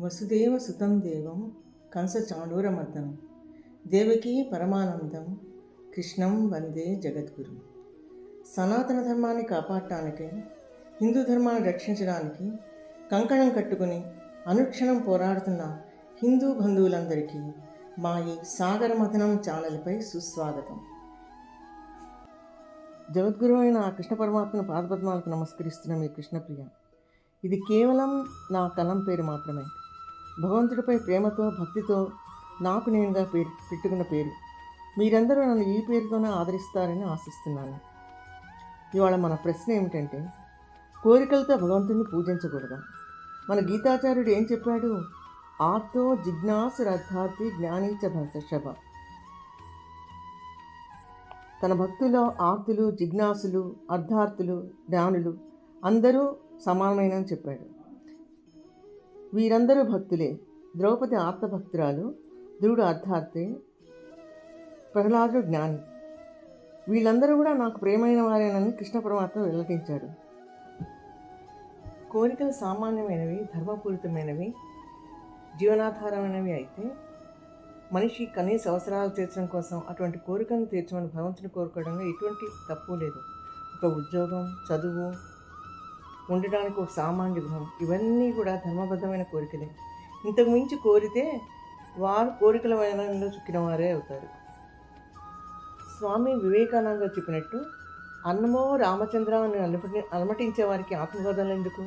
వసుదేవ సుతం దేవం కంస చాణూరమర్దనం దేవకీ పరమానందం కృష్ణం వందే జగద్గురు. సనాతన ధర్మాన్ని కాపాడటానికి హిందూ ధర్మాన్ని రక్షించడానికి కంకణం కట్టుకుని అనుక్షణం పోరాడుతున్న హిందూ బంధువులందరికీ మా ఈ సాగర మథనం ఛానల్పై సుస్వాగతం. జగద్గురు అయిన ఆ కృష్ణ పరమాత్మ పాదపద్మాలకు నమస్కరిస్తున్న మీ కృష్ణప్రియ. ఇది కేవలం నా కలం పేరు మాత్రమే. భగవంతుడిపై ప్రేమతో భక్తితో నాకు నేనుగా పేరు పెట్టుకున్న పేరు. మీరందరూ నన్ను ఈ పేరుతోనే ఆదరిస్తారని ఆశిస్తున్నాను. ఇవాళ మన ప్రశ్న ఏమిటంటే కోరికలతో భగవంతుడిని పూజించకూడదా? మన గీతాచార్యుడు ఏం చెప్పాడు? ఆర్తో జిజ్ఞాసు రథార్థి జ్ఞానీచ భర్షభ తన భక్తుల ఆర్తులు జిజ్ఞాసులు అర్ధార్థులు జ్ఞానులు అందరూ సమానమైనని చెప్పాడు. వీరందరూ భక్తులే. ద్రౌపది ఆప్తభక్తురాలు ధ్రువుడు అర్థార్థే ప్రహ్లాదుడు జ్ఞాని. వీళ్ళందరూ కూడా నాకు ప్రేమైన వారేనని కృష్ణ పరమాత్మ వెల్లడించాడు. కోరికలు సామాన్యమైనవి ధర్మపూరితమైనవి జీవనాధారమైనవి అయితే మనిషి కనీస అవసరాలు తీర్చడం కోసం అటువంటి కోరికలను తీర్చమని భగవంతుని కోరుకోవడంలో ఎటువంటి తప్పు లేదు. ఒక ఉద్యోగం చదువు ఉండడానికి ఒక సామాన్య గృహం. ఇవన్నీ కూడా ధర్మబద్ధమైన కోరికలే. ఇంతకు మించి కోరితే వారు కోరికల వయనంలో చిక్కిన వారే అవుతారు. స్వామి వివేకానంద చెప్పినట్టు అన్నమో రామచంద్ర అని అలపటి అలమటించే వారికి ఆత్మబోధనలు ఎందుకు?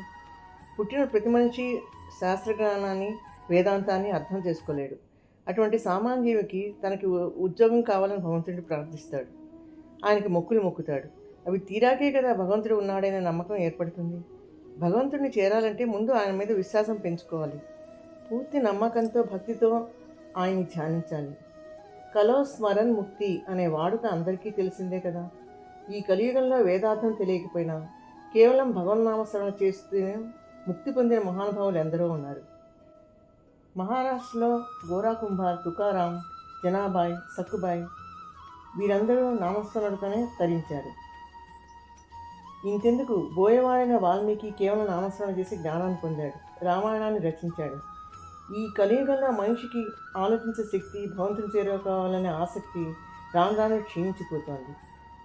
పుట్టిన ప్రతి మనిషి శాస్త్రజ్ఞానాన్ని వేదాంతాన్ని అర్థం చేసుకోలేడు. అటువంటి సామాన్య తనకి ఉద్యోగం కావాలని భగవంతుడిని ప్రార్థిస్తాడు. ఆయనకి మొక్కులు మొక్కుతాడు. అవి తీరాకే కదా భగవంతుడు ఉన్నాడనే నమ్మకం ఏర్పడుతుంది. భగవంతుడిని చేరాలంటే ముందు ఆయన మీద విశ్వాసం పెంచుకోవాలి. పూర్తి నమ్మకంతో భక్తితో ఆయన్ని ధ్యానించాలి. కలో స్మరణ్ ముక్తి అనే వాడుక అందరికీ తెలిసిందే కదా. ఈ కలియుగంలో వేదార్థం తెలియకపోయినా కేవలం భగవన్నామస్మరణ చేస్తూనే ముక్తి పొందిన మహానుభావులు ఎందరో ఉన్నారు. మహారాష్ట్రలో గోరా కుంభార్ తుకారాం జనాబాయ్ సక్కుబాయ్ వీరందరూ నామస్మరణతోనే తరించారు. ఇంతెందుకు? బోయవాడైన వాల్మీకి కేవలం నామస్మరణ చేసి జ్ఞానాన్ని పొందాడు. రామాయణాన్ని రచించాడు. ఈ కలియుగంలో మనిషికి ఆలోచించే శక్తి భగవంతుని చేరుకోవాలనే ఆసక్తి రాను క్షీణించిపోతుంది క్షీణించిపోతోంది.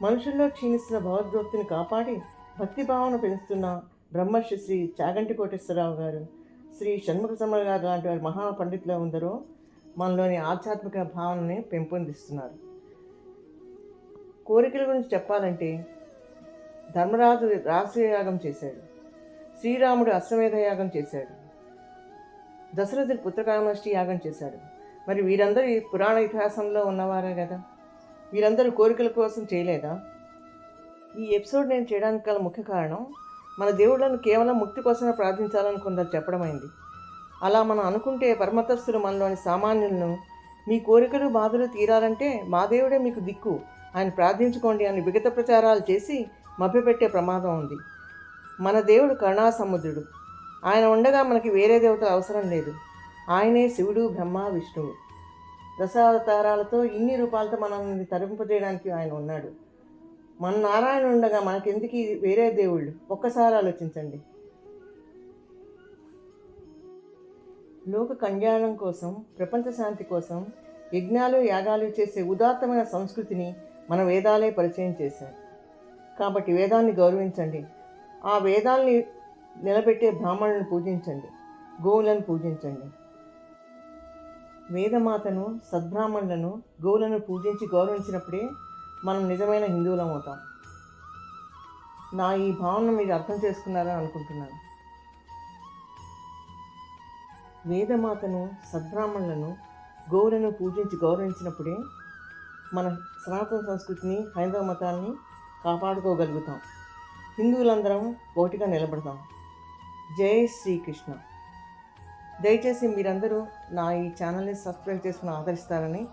మనుషుల్లో క్షీణిస్తున్న భగవద్భక్తిని కాపాడి భక్తి భావన పెంచుతున్న బ్రహ్మర్షి శ్రీ చాగంటి కోటేశ్వరరావు గారు శ్రీ షణ్ముఖ సమర గారు లాంటి వారి మహా పండితులు ఉందరో మనలోని ఆధ్యాత్మిక భావనని పెంపొందిస్తున్నారు. కోరికల గురించి చెప్పాలంటే ధర్మరాజు రాసయాగం చేశాడు. శ్రీరాముడు అశ్వమేధ యాగం చేశాడు. దశరథుడు పుత్రకామష్టి యాగం చేశాడు. మరి వీరందరూ ఈ పురాణ ఇతిహాసంలో ఉన్నవారే కదా? వీరందరూ కోరికల కోసం చేయలేదా? ఈ ఎపిసోడ్ నేను చేయడానికి గల ముఖ్య కారణం మన దేవుళ్ళను కేవలం ముక్తి కోసమే ప్రార్థించాలని కొందరు చెప్పడమైంది అలా మనం అనుకుంటే పరమతస్థులు మనలోని సామాన్యులను మీ కోరికలు బాధలు తీరాలంటే మా దేవుడే మీకు దిక్కు. ఆయన ప్రార్థించుకోండి అని విగత ప్రచారాలు చేసి మభ్యపెట్టే ప్రమాదం ఉంది. మన దేవుడు కరుణాసముద్రుడు. ఆయన ఉండగా మనకి వేరే దేవతలు అవసరం లేదు. ఆయనే శివుడు బ్రహ్మ విష్ణువు. దశావతారాలతో ఇన్ని రూపాలతో మనల్ని తరింపజేయడానికి ఆయన ఉన్నాడు. మన నారాయణ ఉండగా మనకెందుకు వేరే దేవుళ్ళు? ఒక్కసారి ఆలోచించండి. లోక కళ్యాణం కోసం ప్రపంచ శాంతి కోసం యజ్ఞాలు యాగాలు చేసే ఉదాత్తమైన సంస్కృతిని మన వేదాలే పరిచయం చేశాయి. కాబట్టి వేదాన్ని గౌరవించండి. ఆ వేదాల్ని నిలబెట్టే బ్రాహ్మణులను పూజించండి. గోవులను పూజించండి. వేదమాతను సద్బ్రాహ్మణులను గోవులను పూజించి గౌరవించినప్పుడే మనం నిజమైన హిందువులం అవుతాం. నా ఈ భావన మీరు అర్థం చేసుకున్నారని అనుకుంటున్నాను. వేదమాతను సద్బ్రాహ్మణులను గోవులను పూజించి గౌరవించినప్పుడే మన సనాతన సంస్కృతిని హైందవ మతాన్ని కాపాడుకోగలుగుతాం. హిందువులందరం ఒకటిగా నిలబడతాం. జై శ్రీకృష్ణ. దయచేసి మీరందరూ నా ఈ ఛానల్ని సబ్స్క్రైబ్ చేసుకుని ఆదరిస్తారని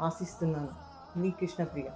ఆశిస్తున్నాను. మీ కృష్ణప్రియ.